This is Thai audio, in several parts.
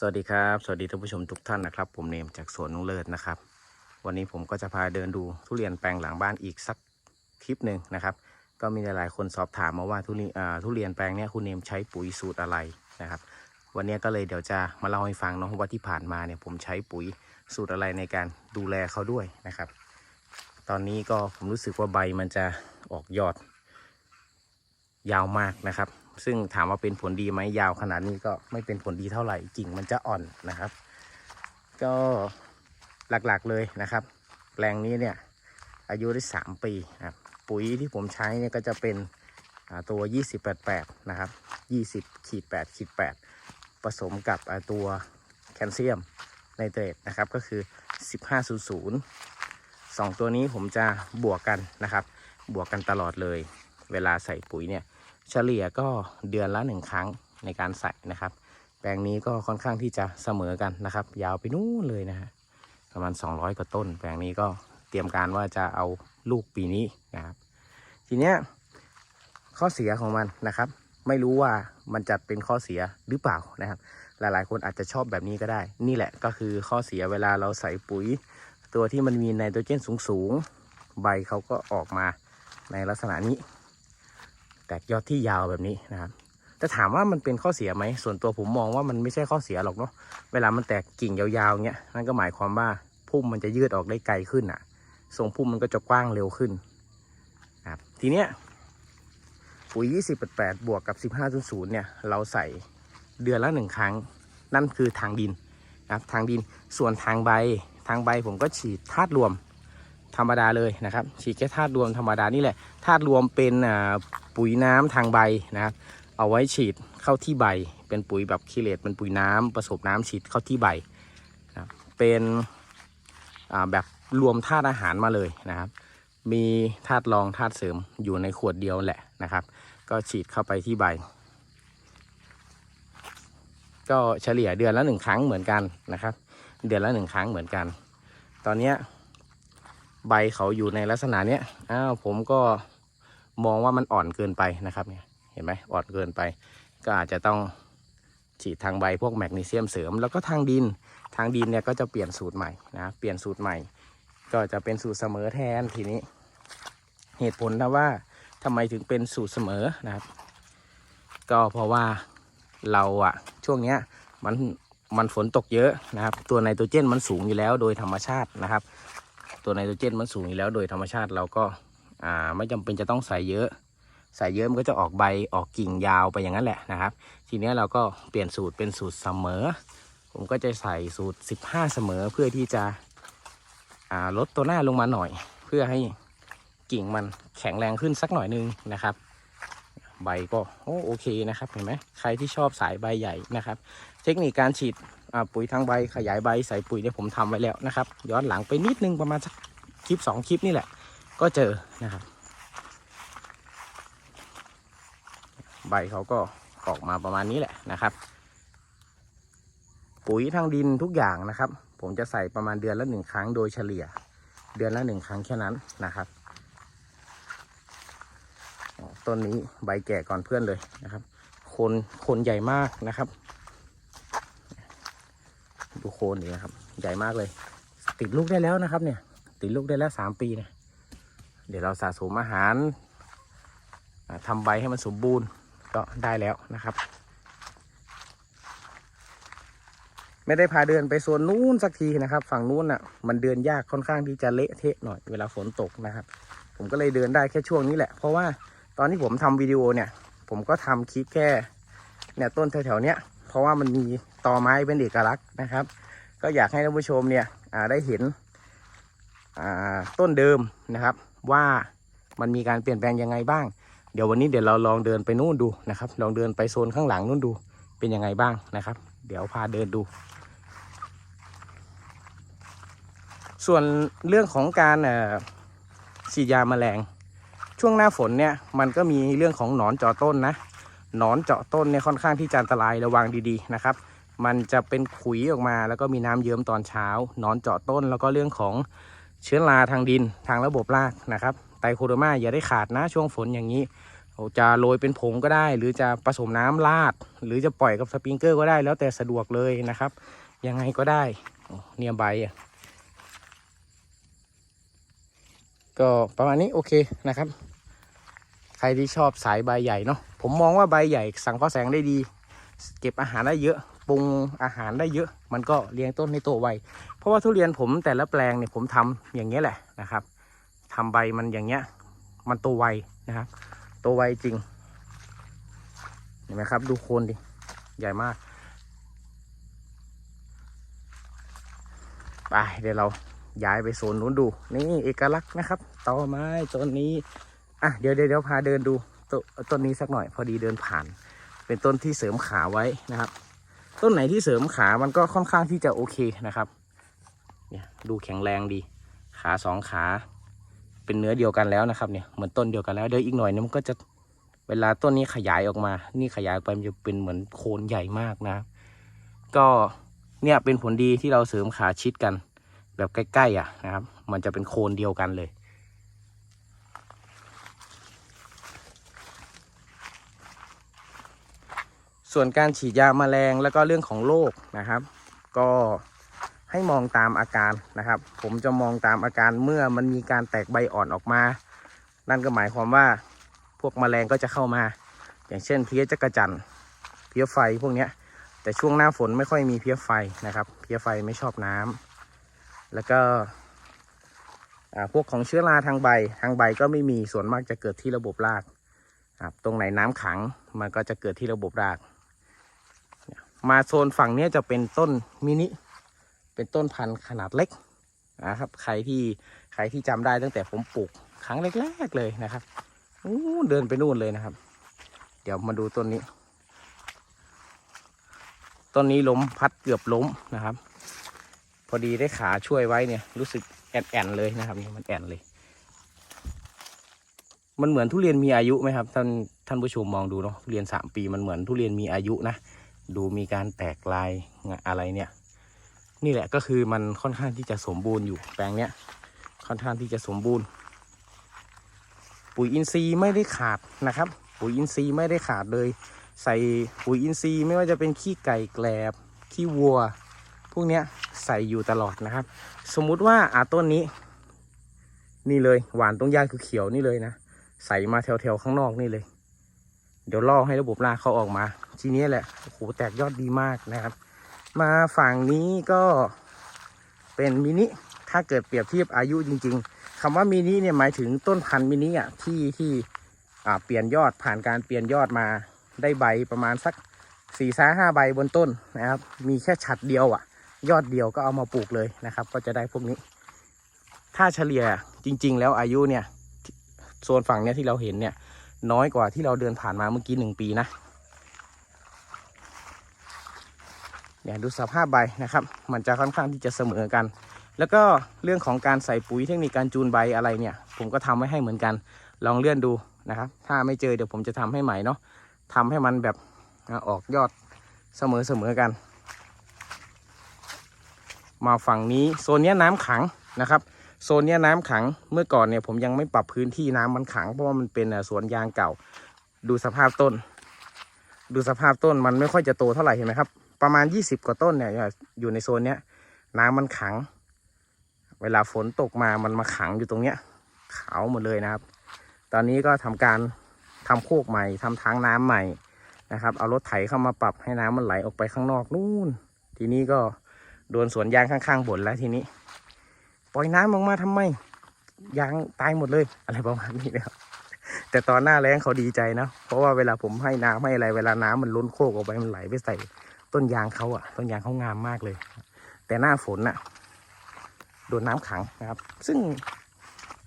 สวัสดีครับ สวัสดีท่านผู้ชมทุกท่านนะครับ ผมเนมจากสวนนุงเลิศนะครับ วันนี้ผมก็จะพาเดินดูทุเรียนแปลงหลังบ้านอีกสักคลิปหนึ่งนะครับ ก็มีหลายๆคนสอบถามมาว่าทุเรียนทุเรียนแปลงนี้คุณเนมใช้ปุ๋ยสูตรอะไรนะครับ วันนี้ก็เลยเดี๋ยวจะมาเล่าให้ฟังเนาะว่าที่ผ่านมาเนี่ยผมใช้ปุ๋ยสูตรอะไรในการดูแลเขาด้วยนะครับ ตอนนี้ก็ผมรู้สึกว่าใบมันจะออกยอดยาวมากนะครับ ซึ่งถามว่าเป็นผลดีไหมยาวขนาดนี้ก็ไม่เป็นผลดีเท่าไหร่กิ่งมันจะอ่อนนะครับ ก็หลักๆเลยนะครับ แปลงนี้เนี่ยอายุได้ 3 ปีนะครับปุ๋ยที่ผมใช้เนี่ยก็จะเป็นอ่าตัว 2088 นะครับ 20ขีด8ขีด8ผสมกับตัวแคลเซียมไนเตรตนะครับ ก็คือ 1500สองตัวนี้ผมจะบวกกันนะครับ บวกกันตลอดเลย เวลาใส่ปุ๋ยเนี่ย เฉลี่ยก็เดือนละหนึ่งครั้งในการใส่นะครับ แปลงนี้ก็ค่อนข้างที่จะเสมอกันนะครับ ยาวไปนู่นเลยนะฮะประมาณ 200 กว่าต้น แปลงนี้ก็เตรียมการว่าจะเอาลูกปีนี้นะครับ ทีเนี้ยข้อเสียของมันนะครับ ไม่รู้ว่ามันจะเป็นข้อเสียหรือเปล่านะครับ หลายๆ คนอาจจะชอบแบบนี้ก็ได้ นี่แหละก็คือข้อเสียเวลาเราใส่ปุ๋ย ตัวที่มันมีไนโตรเจนสูงๆใบเขาก็ออกมาในลักษณะนี้ แตกยอดที่ยาวแบบนี้นะครับแต่ถามว่ามันเป็นข้อเสียไหมส่วนตัวผมมองว่ามันไม่ใช่ข้อเสียหรอกเนาะเวลามันแตกกิ่งยาวๆเงี้ยนั่นก็หมายความว่าพุ่มมันจะยืดออกได้ไกลขึ้นอะทรงพุ่มมันก็จะกว้างเร็วขึ้นครับทีเนี้ยปุ๋ย20 8บวกกับ 1500เนี่ย เราใส่เดือนละหนึ่งครั้ง นั่นคือทางดินนะครับทางดินส่วนทางใบทางใบผมก็ฉีดธาตุรวม ธรรมดาเลยนะครับ ฉีดแค่ธาตุรวมธรรมดานี่แหละธาตุรวมเป็นปุ๋ยน้ำทางใบนะครับเอาไว้ฉีดเข้าที่ใบ เป็นปุ๋ยแบบคิเลตเป็นปุ๋ยน้ำผสมน้ำฉีดเข้าที่ใบนะเป็นแบบรวมธาตุอาหารมาเลยนะครับ มีธาตุรองธาตุเสริมอยู่ในขวดเดียวแหละนะครับ ก็ฉีดเข้าไปที่ใบ ก็เฉลี่ยเดือนละหนึ่งครั้งเหมือนกันนะครับ เดือนละหนึ่งครั้งเหมือนกัน ตอนนี้ ใบเขาอยู่ในลักษณะเนี้ยอ้าวผมก็มองว่ามันอ่อนเกินไปนะครับเนี่ยเห็นไหมอ่อนเกินไป ก็อาจจะต้องฉีดทางใบพวกแมกนีเซียมเสริม แล้วก็ทางดินทางดินเนี่ยก็จะเปลี่ยนสูตรใหม่นะเปลี่ยนสูตรใหม่ ก็จะเป็นสูตรเสมอแทนทีนี้ เหตุผลนะว่าทำไมถึงเป็นสูตรเสมอนะครับ ก็เพราะว่าเราอะช่วงเนี้ยมันมันฝนตกเยอะนะครับ ตัวไนโตรเจนมันสูงอยู่แล้วโดยธรรมชาตินะครับ ตัวไนโตรเจนมันสูงอยู่แล้วโดยธรรมชาติเราก็อ่าไม่จำเป็นจะต้องใส่เยอะใส่เยอะมันก็จะออกใบออกกิ่งยาวไปอย่างนั้นแหละนะครับ ทีนี้เราก็เปลี่ยนสูตรเป็นสูตรเสมอ ผมก็จะใส่สูตร 15 เสมอเพื่อที่จะอ่าลดตัวหน้าลงมาหน่อย เพื่อให้กิ่งมันแข็งแรงขึ้นสักหน่อยนึงนะครับ ใบก็โอโอเคนะครับเห็นไหมใครที่ชอบสายใบใหญ่นะครับ เทคนิคการฉีด ปุ๋ยทางใบขยายใบใส่ปุ๋ยเนี่ยผมทำไว้แล้วนะครับ ย้อนหลังไปนิดนึงประมาณสักคลิปสองคลิปนี่แหละ ก็เจอนะครับ ใบเขาก็ออกมาประมาณนี้แหละนะครับ ปุ๋ยทางดินทุกอย่างนะครับ ผมจะใส่ประมาณเดือนละหนึ่งครั้งโดยเฉลี่ย เดือนละหนึ่งครั้งแค่นั้นนะครับต้นนี้ใบแก่ก่อนเพื่อนเลยนะครับ คนคนใหญ่มากนะครับ ดูโคนนี่นะครับ ใหญ่มากเลย ติดลูกได้แล้วนะครับ เนี่ย ติดลูกได้แล้วสามปีเนี่ยเดี๋ยวเราสะสมอาหารอ่าทำใบให้มันสมบูรณ์ก็ได้แล้วนะครับ ไม่ได้พาเดินไปโซนนู้นสักทีนะครับ ฝั่งนู้นอะ มันเดินยากค่อนข้างที่จะเละเทะหน่อยเวลาฝนตกนะครับ ผมก็เลยเดินได้แค่ช่วงนี้แหละ เพราะว่าตอนที่ผมทำวิดีโอเนี่ย ผมก็ทำคลิปแค่เนี่ยต้นแถวๆเนี้ย เพราะว่ามันมีตอไม้เป็นเอกลักษณ์นะครับ ก็อยากให้ท่านผู้ชมเนี่ยได้เห็นต้นเดิมนะครับ ว่ามันมีการเปลี่ยนแปลงยังไงบ้าง เดี๋ยววันนี้เดี๋ยวเราลองเดินไปนู่นดูนะครับ ลองเดินไปโซนข้างหลังนู่นดูเป็นยังไงบ้างนะครับ เดี๋ยวพาเดินดู ส่วนเรื่องของการฉีดยาแมลง ช่วงหน้าฝนเนี่ยมันก็มีเรื่องของหนอนเจาะต้นนะ หนอนเจาะต้นเนี่ยค่อนข้างที่จะอันตรายระวังดีๆนะครับ มันจะเป็นขุยออกมาแล้วก็มีน้ำเยิ้มตอนเช้าหนอนเจาะต้น แล้วก็เรื่องของเชื้อราทางดินทางระบบรากนะครับไตโคโดมาอย่าได้ขาดนะช่วงฝนอย่างนี้จะโรยเป็นผงก็ได้ หรือจะผสมน้ำราด หรือจะปล่อยกับสปริงเกอร์ก็ได้แล้วแต่สะดวกเลยนะครับ ยังไงก็ได้เนี่ยใบอะก็ประมาณนี้โอเคนะครับ ใครที่ชอบสายใบใหญ่เนาะผมมองว่าใบใหญ่สังเคราะห์แสงได้ดี เก็บอาหารได้เยอะปรุงอาหารได้เยอะ มันก็เลี้ยงต้นให้โตไวเพราะว่าทุเรียนผมแต่ละแปลงเนี่ยผมทำอย่างเงี้ยแหละนะครับทำใบมันอย่างเงี้ย มันโตไวนะครับโตไวจริงเห็นไหมครับ ดูโคนดิใหญ่มากไปเดี๋ยวเราย้ายไปโซนนู้นดู นี่เอกลักษณ์นะครับต่อไม้ต้นนี้ อะเดี๋ยวเดี๋ยวพาเดินดูตต้นนี้สักหน่อยพอดีเดินผ่าน เป็นต้นที่เสริมขาไว้นะครับ ต้นไหนที่เสริมขามันก็ค่อนข้างที่จะโอเคนะครับเนี่ยดูแข็งแรงดี ขาสองขา เป็นเนื้อเดียวกันแล้วนะครับเนี่ยเหมือนต้นเดียวกันแล้วเดี๋ยวอีกหน่อยเนี่ยมันก็จะเวลาต้นนี้ขยายออกมา นี่ขยายออกไปมันจะเป็นเหมือนโคนใหญ่มากนะ ก็เนี่ยเป็นผลดีที่เราเสริมขาชิดกัน แบบใกล้ๆอะนะครับ มันจะเป็นโคนเดียวกันเลย ส่วนการฉีดยาแมลงแล้วก็เรื่องของโรคนะครับ ก็ให้มองตามอาการนะครับ ผมจะมองตามอาการเมื่อมันมีการแตกใบอ่อนออกมา นั่นก็หมายความว่าพวกแมลงก็จะเข้ามา อย่างเช่นเพี้ยจักระจันเพี้ยไฟพวกเนี้ยแต่ช่วงหน้าฝนไม่ค่อยมีเพี้ยไฟนะครับ เพี้ยไฟไม่ชอบน้ำแล้วก็พวกของเชื้อราทางใบทางใบก็ไม่มีส่วนมากจะเกิดที่ระบบรากตรงไหนน้ำขังมันก็จะเกิดที่ระบบราก มาโซนฝั่งนี้จะเป็นต้นมินิ เป็นต้นพันธุ์ขนาดเล็กนะครับ ใครที่ใครที่จำได้ตั้งแต่ผมปลูกครั้งแรกๆเลยนะครับเดินไปนู่นเลยนะครับ เดี๋ยวมาดูต้นนี้ ต้นนี้ล้มพัดเกือบล้มนะครับ พอดีได้ขาช่วยไว้เนี่ย รู้สึกแอนแอนเลยนะครับมันแอนเลย มันเหมือนทุเรียนมีอายุไหมครับ ท่านท่านผู้ชมมองดูเนาะทุเรียนสามปีมันเหมือนทุเรียนมีอายุนะ ดูมีการแตกลายอะไรเนี่ย นี่แหละก็คือมันค่อนข้างที่จะสมบูรณ์อยู่แปลงเนี้ยค่อนข้างที่จะสมบูรณ์ ปุ๋ยอินทรีย์ไม่ได้ขาดนะครับ ปุ๋ยอินทรีย์ไม่ได้ขาดเลย ใส่ปุ๋ยอินทรีย์ไม่ว่าจะเป็นขี้ไก่แกลบขี้วัว พวกเนี้ยใส่อยู่ตลอดนะครับ สมมุติว่าอาต้นนี้ นี่เลยหวานตรงยาคือเขียวนี่เลยนะ ใส่มาแถวๆข้างนอกนี่เลย เดี๋ยวล่อให้ระบบรากเขาออกมา ทีนี้แหละโอ้โหแตกยอดดีมากนะครับ มาฝั่งนี้ก็เป็นมินิถ้าเกิดเปรียบเทียบอายุจริง ๆคำว่ามินิเนี่ยหมายถึงต้นพันธุ์มินิอะที่ที่อ่าเปลี่ยนยอดผ่านการเปลี่ยนยอดมาได้ใบประมาณสักสี่ซ้าห้าใบบนต้นนะครับ มีแค่ฉัดเดียวอะ ยอดเดียวก็เอามาปลูกเลยนะครับ ก็จะได้พวกนี้ ถ้าเฉลี่ยจริง ๆ แล้วอายุเนี่ยโซนฝั่งเนี้ยที่เราเห็นเนี่ย น้อยกว่าที่เราเดินผ่านมาเมื่อกี้หนึ่งปีนะเนี่ยดูสภาพใบนะครับ มันจะค่อนข้างที่จะเสมอกัน แล้วก็เรื่องของการใส่ปุ๋ยเทคนิคการจูนใบอะไรเนี่ย ผมก็ทำไว้ให้เหมือนกัน ลองเลื่อนดูนะครับ ถ้าไม่เจอเดี๋ยวผมจะทำให้ใหม่เนาะทำให้มันแบบออกยอดเสมอเสมอกัน มาฝั่งนี้โซนนี้น้ำขังนะครับ โซนเนี้ยน้ำขังเมื่อก่อนเนี่ยผมยังไม่ปรับพื้นที่น้ำมันขังเพราะว่ามันเป็นสวนยางเก่า ดูสภาพต้น ดูสภาพต้นมันไม่ค่อยจะโตเท่าไหร่เห็นไหมครับ ประมาณ 20 กว่าต้นเนี่ยอยู่ในโซนเนี้ยน้ำมันขัง เวลาฝนตกมามันมาขังอยู่ตรงเนี้ยขาวหมดเลยนะครับ ตอนนี้ก็ทำการทำโคกใหม่ทำทางน้ำใหม่นะครับ เอารถไถเข้ามาปรับให้น้ำมันไหลออกไปข้างนอกนู่น ทีนี้ก็โดนสวนยางข้างๆบ่นแล้วทีนี้ ปล่อยน้ำออกมาทำไมยางตายหมดเลย อะไรประมาณนี้นะครับแต่ตอนหน้าแล้งเขาดีใจนะเพราะว่าเวลาผมให้น้ำให้อะไรเวลาน้ำมันล้นโคกออกไปมันไหลไปใส่ต้นยางเขาอะต้นยางเขางามมากเลย แต่หน้าฝนอะโดนน้ำขังนะครับ ซึ่ง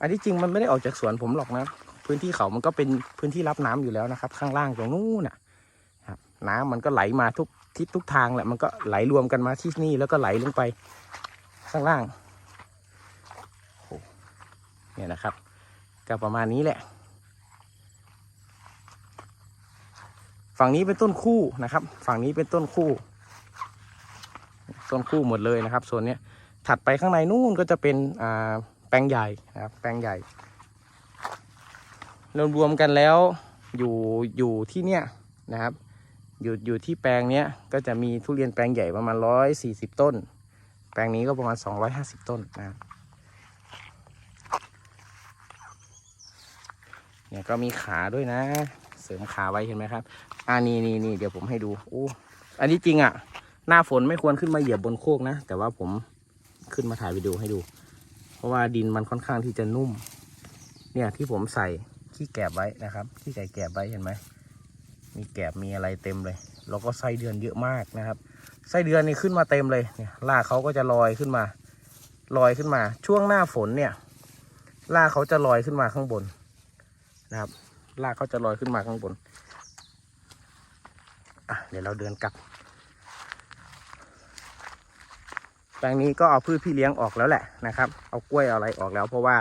อันที่จริงมันไม่ได้ออกจากสวนผมหรอกนะ พื้นที่เขามันก็เป็นพื้นที่รับน้ำอยู่แล้วนะครับ ข้างล่างตรงนู้นน่ะครับ น้ำมันก็ไหลมาทุกทิศทุกทางแหละมันก็ไหลรวมกันมาที่นี่แล้วก็ไหลลงไปข้างล่าง เนี่ยนะครับ ก็ประมาณนี้แหละ ฝั่งนี้เป็นต้นคู่นะครับ ฝั่งนี้เป็นต้นคู่ ต้นคู่หมดเลยนะครับโซนนี้ถัดไปข้างในนู่นก็จะเป็นแปลงใหญ่นะครับ แปลงใหญ่รวมๆกันแล้วอยู่อยู่ที่เนี้ยนะครับ อยู่อยู่ที่แปลงเนี้ยก็จะมีทุเรียนแปลงใหญ่ประมาณร้อยสี่สิบต้น แปลงนี้ก็ประมาณสองร้อยห้าสิบต้นนะครับ เนี่ยก็มีขาด้วยนะ เสริมขาไว้เห็นไหมครับ อ่านี่นี่นี่เดี๋ยวผมให้ดูอู้อันนี้จริงอะ่ะ หน้าฝนไม่ควรขึ้นมาเหยียบบนโคกนะ แต่ว่าผมขึ้นมาถ่ายวิดีโอให้ดู เพราะว่าดินมันค่อนข้างที่จะนุ่ม เนี่ยที่ผมใส่ขี้แกบไว้นะครับขี้ไก่แกบไว้เห็นไหมมีแกบมีอะไรเต็มเลย แล้วก็ไส้เดือนเยอะมากนะครับ ไส้เดือนนี่ขึ้นมาเต็มเลยเนี่ยรากเขาก็จะลอยขึ้นมา ลอยขึ้นมา ช่วงหน้าฝนเนี่ยรากเขาจะลอยขึ้นมาข้างบน นะครับรากเขาจะลอยขึ้นมาข้างบนอะเดี๋ยวเราเดินกลับ แปลงนี้ก็เอาพืชพี่เลี้ยงออกแล้วแหละนะครับ เอากล้วยเอาอะไรออกแล้ว เพราะว่า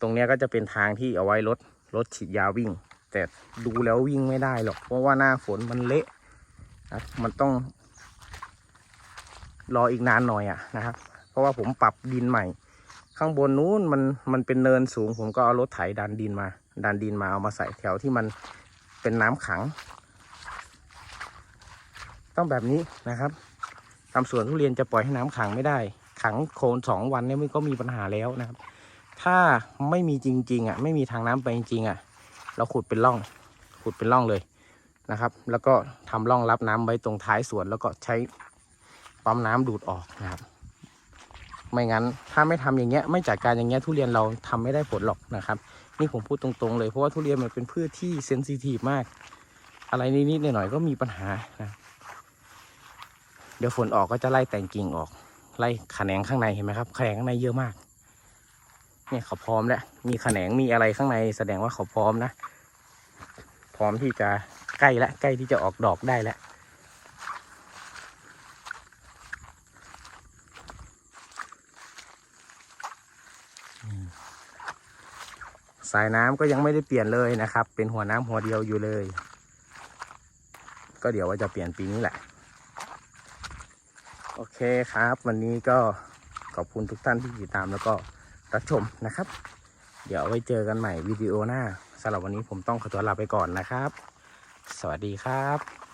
ตรงเนี้ยก็จะเป็นทางที่เอาไว้รถรถฉีดยาวิ่ง แต่ดูแล้ววิ่งไม่ได้หรอก เพราะว่าหน้าฝนมันเละนะมันต้อง รออีกนานหน่อยอะนะครับ เพราะว่าผมปรับดินใหม่ ข้างบนนู้นมันมันเป็นเนินสูง ผมก็เอารถไถดันดินมา ดันดินมาเอามาใส่แถวที่มันเป็นน้ำขัง ต้องแบบนี้นะครับทำสวนทุเรียนจะปล่อยให้น้ำขังไม่ได้ ขังโคนสองวันเนี่ยมันก็มีปัญหาแล้วนะครับ ถ้าไม่มีจริงๆอะไม่มีทางน้ำไปจริงๆอะ เราขุดเป็นร่องขุดเป็นร่องเลยนะครับ แล้วก็ทำร่องรับน้ำไว้ตรงท้ายสวนแล้วก็ใช้ปั๊มน้ำดูดออกนะครับ ไม่งั้นถ้าไม่ทำอย่างเงี้ยไม่จัดการอย่างเงี้ยทุเรียนเราทำไม่ได้ผลหรอกนะครับ นี่ผมพูดตรงๆเลยเพราะว่าทุเรียนมันเป็นพืชที่เซนซิทีฟมาก อะไรนิดๆหน่อยๆก็มีปัญหานะเดี๋ยวฝนออกก็จะไล่แต่งกิ่งออก ไล่แขนงข้างในเห็นไหมครับแขนงข้างในเยอะมาก เนี่ยเขาพร้อมแล้วมีแขนงมีอะไรข้างในแสดงว่าเขาพร้อมนะ พร้อมที่จะใกล้แล้วใกล้ที่จะออกดอกได้แล้ว สายน้ำก็ยังไม่ได้เปลี่ยนเลยนะครับ เป็นหัวน้ำหัวเดียวอยู่เลย ก็เดี๋ยวว่าจะเปลี่ยนปีนี้แหละ โอเคครับ วันนี้ก็ขอบคุณทุกท่านที่ติดตามแล้วก็รับชมนะครับ เดี๋ยวไว้เจอกันใหม่วิดีโอหน้าสำหรับวันนี้ผมต้องขอตัวลาไปก่อนนะครับ สวัสดีครับ